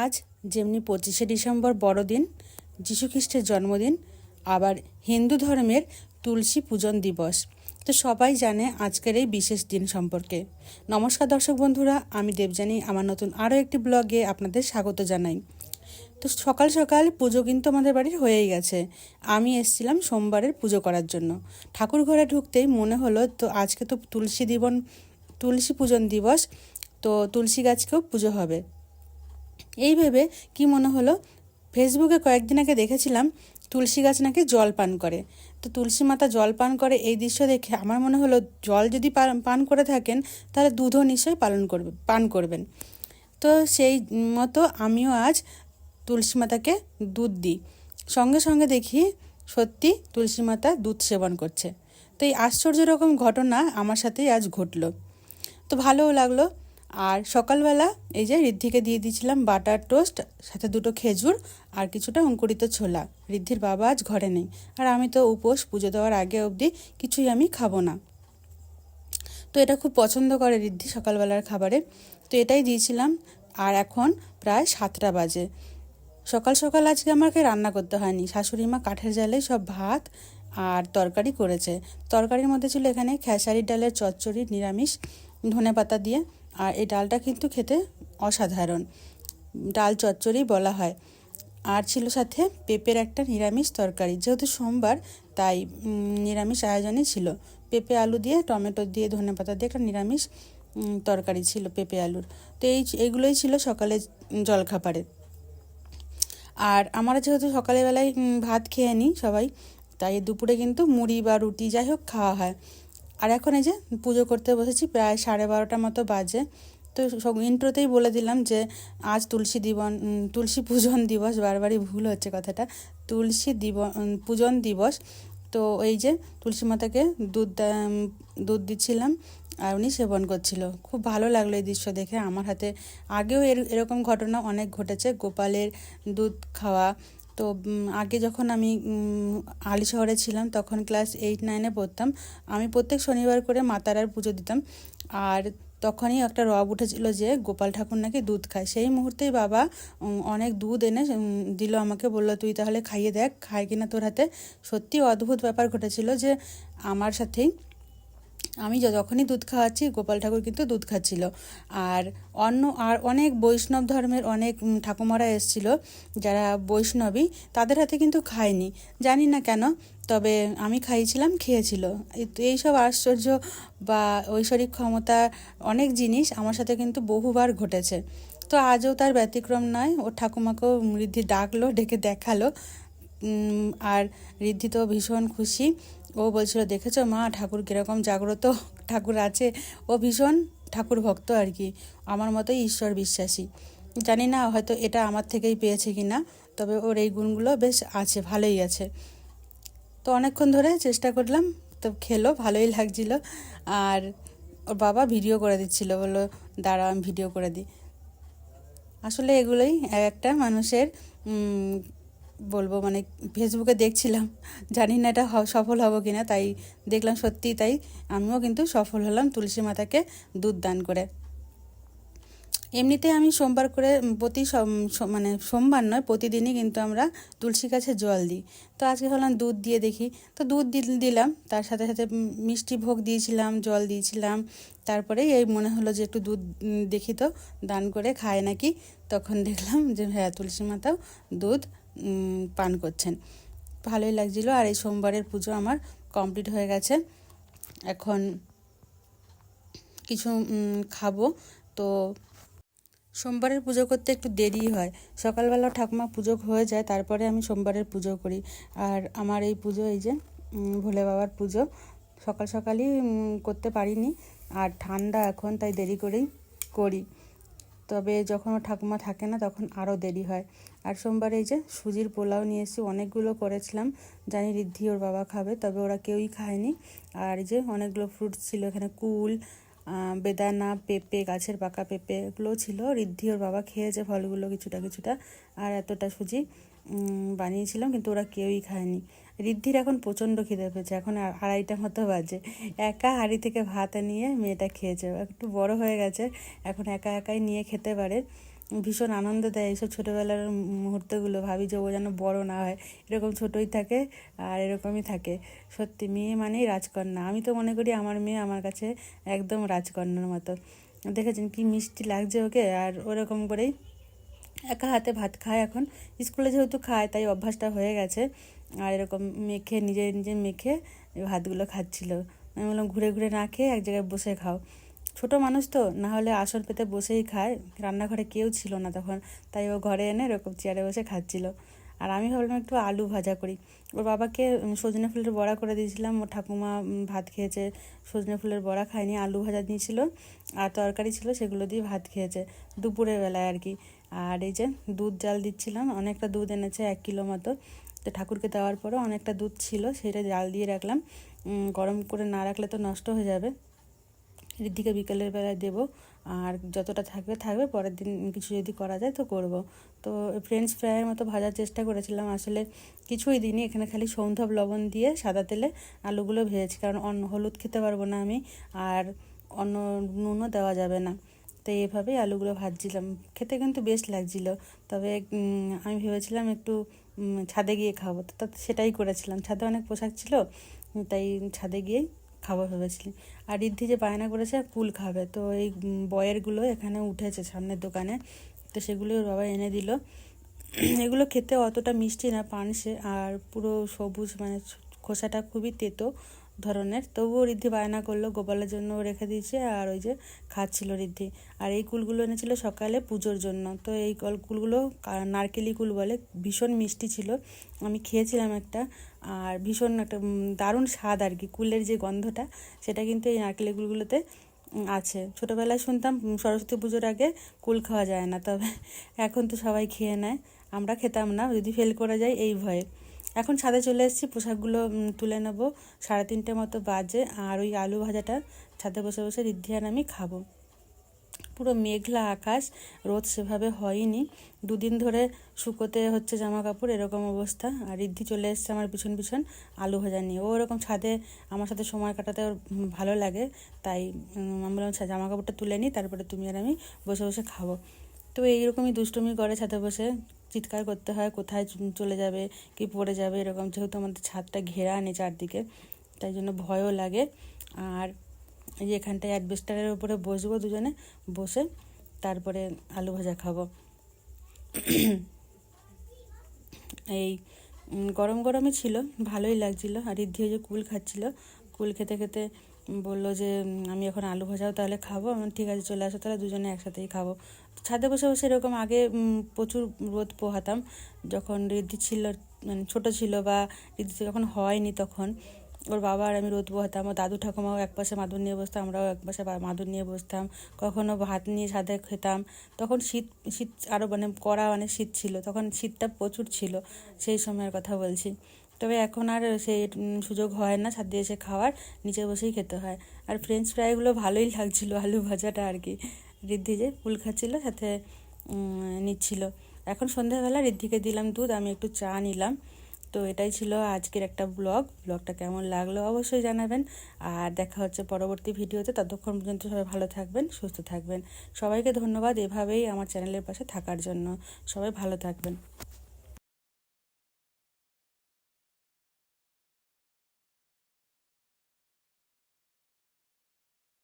আজ যেমনি পঁচিশে ডিসেম্বর বড়দিন, যীশুখ্রিস্টের জন্মদিন, আবার হিন্দু ধর্মের তুলসী পূজন দিবস। তো সবাই জানে আজকের এই বিশেষ দিন সম্পর্কে। নমস্কার দর্শক বন্ধুরা, আমি দেবজানী আমার নতুন আরও একটি ব্লগে আপনাদের স্বাগত জানাই। তো সকাল সকাল পুজো কিন্তু আমাদের বাড়ির হয়েই গেছে। আমি এসেছিলাম সোমবারের পুজো করার জন্য। ঠাকুর ঘরে ঢুকতেই মনে হলো, তো আজকে তো তুলসী দিবন, তুলসী পূজন দিবস, তো তুলসী গাছকেও পুজো হবে। এই ভেবে কি মনে হলো? ফেসবুকে কয়েকদিন আগে দেখেছিলাম তুলসী গাছ নাকি জল পান করে। তো তুলসী মাতা জল পান করে এই দৃশ্য দেখে আমার মনে হলো জল যদি পান- করে থাকেন, তাহলে দুধও নিশ্চয়ই পালন করবে, পান করবেন। তো সেই মতো আমিও আজ তুলসী মাতাকে দুধ দিই। সঙ্গে সঙ্গে দেখি সত্যি তুলসী মাতা দুধ সেবন করছে। তো এই আশ্চর্য রকম ঘটনা আমার সাথেই আজ ঘটলো। তো ভালোও লাগল আর সকালবেলা এই যে ঋদ্ধিকে দিয়ে দিয়েছিলাম বাটার টোস্ট, সাথে দুটো খেজুর আর কিছুটা অঙ্কুরিত ছোলা। ঋদ্ধির বাবা আজ ঘরে নেই। আর আমি তো উপোস, পুজো দেওয়ার আগে অবধি কিছুই আমি খাব না। তো এটা খুব পছন্দ করে ঋদ্ধি সকালবেলার খাবারে। তো এটাই দিয়েছিলাম। আর এখন প্রায় সাতটা বাজে। সকাল সকাল আজকে আমাকে রান্না করতে হয়নি। শাশুড়ি মা কাঠের জালে সব ভাত আর তরকারি করেছে। তরকারির মধ্যে ছিল এখানে খেসারির ডালের চচ্চড়ি, নিরামিষ ধনে পাতা দিয়ে আর এই ডালটা কিন্তু খেতে অসাধারণ। ডাল চচ্চড়ি বলা হয়। আর ছিল সাথে পেঁপের একটা নিরামিষ তরকারি। যেহেতু সোমবার, তাই নিরামিষ আয়োজনই ছিল। পেঁপে আলু দিয়ে, টমেটো দিয়ে, ধনে পাতা দিয়ে একটা নিরামিষ তরকারি ছিল পেঁপে আলুর। তো এই এইগুলোই ছিল সকালে জলখাবারে। আর আমরা যেহেতু সকালবেলায় ভাত খেয়ে নিই সবাই, তাই দুপুরে কিন্তু মুড়ি বা রুটি যাই হোক খাওয়া হয়। আর এখন এই যে পুজো করতে বসেছি, প্রায় সাড়ে বারোটা মতো বাজে। তো সব ইন্ট্রোতেই বলে দিলাম যে, আজ তুলসী দিবন তুলসী পূজন দিবস, বারবারই ভুল হচ্ছে কথাটা। তুলসী দিব পূজন দিবস। তো এই যে তুলসী মাতাকে দুধ দুধ দিচ্ছিলাম আর উনি সেবন করছিল। খুব ভালো লাগল এই দৃশ্য দেখে। আমার হাতে আগেও এর এরকম ঘটনা অনেক ঘটেছে। গোপালের দুধ খাওয়া তো আগে যখন আমি আলি শহরে ছিলাম, তখন ক্লাস এইট, নাইনে পড়তাম। আমি প্রত্যেক শনিবার করে মাতারার পুজো দিতাম। আর তখনই একটা রব উঠেছিল যে, গোপাল ঠাকুর নাকি দুধ খায়। সেই মুহূর্তেই বাবা অনেক দুধ এনে দিল আমাকে, বলল, তুই তাহলে খাইয়ে দেখ, খায় কিনা তোর হাতে? সত্যি অদ্ভুত ব্যাপার ঘটেছিল যে, আমার সাথেই আমি যখনই দুধ খাওয়াচ্ছি, গোপাল ঠাকুর কিন্তু দুধ খাচ্ছিল। আর অন্য, আর অনেক বৈষ্ণব ধর্মের অনেক ঠাকুমারা এসেছিল, যারা বৈষ্ণবী, তাদের হাতে কিন্তু খায়নি জানি না কেন, তবে আমি খাইয়েছিলাম খেয়েছিল। এই- এইসব আশ্চর্য বা ঐশ্বরিক ক্ষমতা অনেক জিনিস আমার সাথে কিন্তু বহুবার ঘটেছে। তো আজও তার ব্যতিক্রম নয়, ও ঠাকুমাকেও ঋদ্ধি ডাকলো, ডেকে দেখাল। আর ঋদ্ধি তো ভীষণ খুশি। ও বলছিল, দেখেছ মা, ঠাকুর কীরকম জাগ্রত? ঠাকুর আছে। ও ভীষণ ঠাকুর ভক্ত আর কি। আমার মতোই ঈশ্বর বিশ্বাসী। জানি না, হয়তো এটা আমার থেকেই পেয়েছে কি না, তবে ওর এই গুণগুলো বেশ আছে, ভালোই আছে। তো অনেকক্ষণ ধরে চেষ্টা করলাম, তো খেলো, ভালোই লাগছিল। আর ওর বাবা ভিডিও করে দিচ্ছিল, বলল দাঁড়া আমি ভিডিও করে দিই। আসলে এগুলোই এক একটা মানুষের বলব মানে ফেসবুকে দেখছিলাম, জানি না এটা সফল হব কি না তাই দেখলাম সত্যিই তাই আমিও কিন্তু সফল হলাম তুলসী মাতাকে দুধ দান করে। এমনিতে আমি সোমবার করে প্রতি মানে সোমবার নয়, প্রতিদিনই কিন্তু আমরা তুলসী গাছে জল দিই। তো আজকে ভাবলাম দুধ দিয়ে দেখি। তো দুধ দিলাম, তার সাথে সাথে মিষ্টি ভোগ দিয়েছিলাম, জল দিয়েছিলাম তারপরে এই মনে হলো যে একটু দুধ দেখি তো, দান করে খায় নাকি, তখন দেখলাম যে হ্যাঁ তুলসী মাতাও দুধ পান করছেন। ভালোই লাগছিল। আর এই সোমবারের পুজো আমার কমপ্লিট হয়ে গেছে। এখন কিছু খাব। তো সোমবারের পুজো করতে একটু দেরি হয়। সকালবেলা ঠাকুমা পুজো হয়ে যায়, তারপরে আমি সোমবারের পুজো করি। আর আমার এই পুজো, এই যে ভোলে বাবার পুজো, সকাল সকালই করতে পারিনি। আর ঠান্ডা এখন, তাই দেরি করেই করি। তবে যখন ঠাকুমা থাকে না তখন আরও দেরি হয়। আর সোমবার এই যে সুজির পোলাও নিয়ে এসেছি অনেকগুলো করেছিলাম। জানি ঋদ্ধি ওর বাবা খাবে, তবে ওরা কেউই খায়নি। আর যে অনেকগুলো ফ্রুটস ছিল, এখানে কুল বেদানা, পেঁপে, গাছের পাকা পেঁপে এগুলো ছিল। ঋদ্ধি ওর বাবা খেয়েছে ফলগুলো কিছুটা কিছুটা। আর এতটা সুজি। বানিয়েছিলাম, কিন্তু ওরা কেউই খায়নি। ঋদ্ধির এখন প্রচণ্ড খিদে পেয়েছে, এখন আড়াইটা মতো বাজে। একা হাঁড়ি থেকে ভাত নিয়ে মেয়েটা খেয়েছে, একটু বড় হয়ে গেছে, এখন একা একাই নিয়ে খেতে পারে। ভীষণ আনন্দ দেয় এইসব ছোটোবেলার মুহূর্তগুলো, ভাবি যে ও যেন বড় না হয়। এরকম ছোটোই থাকে আর এরকমই থাকে। সত্যি, মেয়ে মানেই রাজকন্যা। আমি তো মনে করি আমার মেয়ে আমার কাছে একদম রাজকন্যার মতো। দেখেছেন কি মিষ্টি লাগছে ওকে, আর ওরকম করেই একা হাতে ভাত খায় এখন। স্কুলে যেহেতু খায়, তাই অভ্যাসটা হয়ে গেছে। আর এরকম মেখে, নিজে নিজে মেখে ভাতগুলো খাচ্ছিল। আমি বললাম, ঘুরে ঘুরে না খেয়ে এক জায়গায় বসে খাও। ছোট মানুষ তো, না হলে আসন পেতে বসেই খায়। রান্নাঘরে কেউ ছিল না তখন, তাই ও ঘরে এনে এরকম চেয়ারে বসে খাচ্ছিল। আর আমি ভাবলাম, একটু আলু ভাজা করি। ওর বাবাকে সজনে ফুলের বড়া করে দিয়েছিলাম। ওর ঠাকুমা ভাত খেয়েছে, সজনে ফুলের বড়া খায়নি, আলু ভাজা দিয়েছিল। আর তরকারি ছিল, সেগুলো দিয়ে ভাত খেয়েছে। দুপুরের বেলায় আর কি। আর এই যে দুধ জাল দিচ্ছিলাম, অনেকটা দুধ এনেছে, এক কিলো মতো। তো ঠাকুরকে দেওয়ার পরও অনেকটা দুধ ছিল, সেটা জাল দিয়ে রাখলাম। গরম করে না রাখলে তো নষ্ট হয়ে যাবে। ঋদ্ধিকে বিকেলের বেলায় দেবো, আর যতটা থাকবে থাকবে। পরের দিন কিছু যদি করা যায় তো করব। তো ফ্রেঞ্চ ফ্রাইয়ের মতো ভাজার চেষ্টা করেছিলাম, আসলে কিছুই দিনই এখানে খালি সৌন্ধব লবণ দিয়ে সাদা তেলে আলুগুলো ভেজেছি, কারণ অন্য হলুদ খেতে পারব না আমি, আর অন্য নুনও দেওয়া যাবে না। তো এইভাবেই আলুগুলো ভাজছিলাম। খেতে কিন্তু বেশ লাগছিল। তবে আমি ভেবেছিলাম একটু ছাদে গিয়ে খাব। তো সেটাই করেছিলাম। ছাদে অনেক পোশাক ছিল, তাই ছাদে গিয়েই খাব ভেবেছিলি। আর রিদ্ধি যে বায়না করেছে কুল খাবে। তো এই বয়েরগুলো এখানে উঠেছে সামনের দোকানে। তো সেগুলো বাবা এনে দিল। এগুলো খেতে অতটা মিষ্টি না, পানসে। আর পুরো সবুজ মানে খোসাটা খুবই তেতো। ধরনের। তবুও ঋদ্ধি বায়না করল, গোপালের জন্য রেখে দিয়েছে, আর ওই যে খাচ্ছিল ঋদ্ধি। আর এই কুলগুলো এনেছিল সকালে পুজোর জন্য। তো এই কুলগুলো নারকেলি কুল বলে, ভীষণ মিষ্টি ছিল। আমি খেয়েছিলাম একটা, আর ভীষণ একটা দারুণ স্বাদ আর কি, কুলের যে গন্ধটা, সেটা কিন্তু এই নারকেলি কুলগুলোতে আছে। ছোটোবেলায় শুনতাম সরস্বতী পুজোর আগে কুল খাওয়া যায় না, তবে এখন তো সবাই খেয়ে নেয়, আমরা খেতাম না, যদি ফেল করা যায় এই ভয়ে। এখন ছাদে চলে এসেছি, পোশাকগুলো তুলে নেব। সাড়ে তিনটে মতো বাজে, আর ওই আলু ভাজাটা ছাদে বসে বসে রিদ্ধিয়ান আমি খাব। পুরো মেঘলা আকাশ, রোদ সেভাবে হয়নি। দুদিন ধরে শুকোতে হচ্ছে জামা কাপড় এরকম অবস্থা। আর রিদ্ধি চলে এসছে আমার পিছন পিছন আলু ভাজা নিয়ে। ও ওরকম ছাদে, আমার সাথে সময় কাটাতে ওর ভালো লাগে। তাই আমি বললাম জামা কাপড়টা তুলে নিই তারপরে তুমি আর আমি বসে বসে খাব। তো এইরকমই দুষ্টুমি করে ছাদে বসে। চিৎকার করতে হয়, কোথায় চলে যাবে, কি পড়ে যাবে, এরকম যেহেতু আমাদের ছাদটা ঘেরা নেই চারদিকে, তাই জন্য ভয়ও লাগে। আর এই যে এখানটায় অ্যাডবেস্টারের উপরে বসবো দুজনে, বসে তারপরে আলু ভাজা খাব। এই গরম গরমই ছিল, ভালোই লাগছিল। আর রিদ্ধি যে কুল খাচ্ছিল, কুল খেতে খেতে বলল যে, আমি এখন আলু ভাজাও তাহলে খাব। আমি ঠিক আছে, চলে আসো, তাহলে দুজনে একসাথেই খাব। ছাদে বসে বসে এরকম আগে প্রচুর রোদ পোহাতাম। যখন ঋদ্ধি ছিল মানে ছোটো ছিল বা ঋদ্ধি যখন হয়নি তখন, ওর বাবা আর আমি রোদ পোহাতাম। ও দাদু ঠাকুমাও এক পাশে মাদুর নিয়ে বসতাম আমরাও এক পাশে মাদুর নিয়ে বসতাম। কখনো ভাত নিয়ে ছাদে খেতাম। তখন শীত শীত আরও মানে কড়া অনেক শীত ছিল। তখন শীতটা প্রচুর ছিল। সেই সময়ের কথা বলছি। তবে এখন আর সেই সুযোগ হয় না ছাদে এসে খাওয়ার, নিচে বসেই খেতে হয়। আর ফ্রেঞ্চ ফ্রাইগুলো ভালোই লাগছিল, আলু ভাজাটা আর কি। রিদ্ধি যে ফুল খাচ্ছিলো, সাথে নিচ্ছিল। এখন সন্ধ্যাবেলা রিদ্ধিকে দিলাম দুধ, আমি একটু চা নিলাম। তো এটাই ছিল আজকের একটা ব্লগ ব্লগটা কেমন লাগল অবশ্যই জানাবেন। আর দেখা হচ্ছে পরবর্তী ভিডিওতে। ততক্ষণ পর্যন্ত সবাই ভালো থাকবেন, সুস্থ থাকবেন। সবাইকে ধন্যবাদ এভাবেই আমার চ্যানেলের পাশে থাকার জন্য। সবাই ভালো থাকবেন।